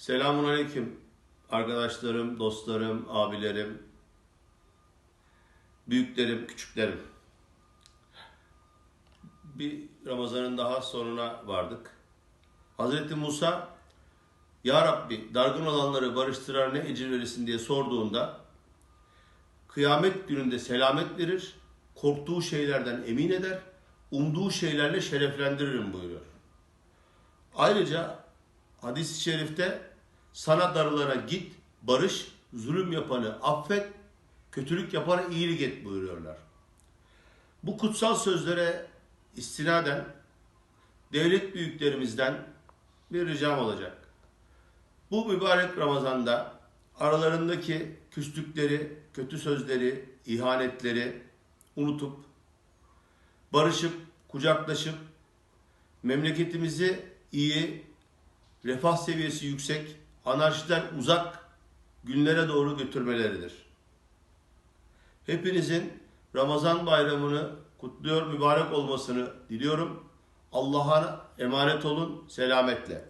Selamun Aleyküm arkadaşlarım, dostlarım, abilerim, büyüklerim, küçüklerim. Bir Ramazan'ın daha sonuna vardık. Hazreti Musa, Ya Rabbi dargın olanları barıştırar ne ecir verirsin diye sorduğunda kıyamet gününde selamet verir, korktuğu şeylerden emin eder, umduğu şeylerle şereflendiririm buyuruyor. Ayrıca hadis-i şerifte sana darılana git, barış, zulüm yapanı affet, kötülük yapana iyilik et buyuruyorlar. Bu kutsal sözlere istinaden devlet büyüklerimizden bir ricam olacak. Bu mübarek Ramazan'da aralarındaki küslükleri, kötü sözleri, ihanetleri unutup, barışıp, kucaklaşıp, memleketimizi iyi, refah seviyesi yüksek, anarşiden uzak günlere doğru götürmeleridir. Hepinizin Ramazan bayramını kutluyor, mübarek olmasını diliyorum. Allah'a emanet olun, selametle.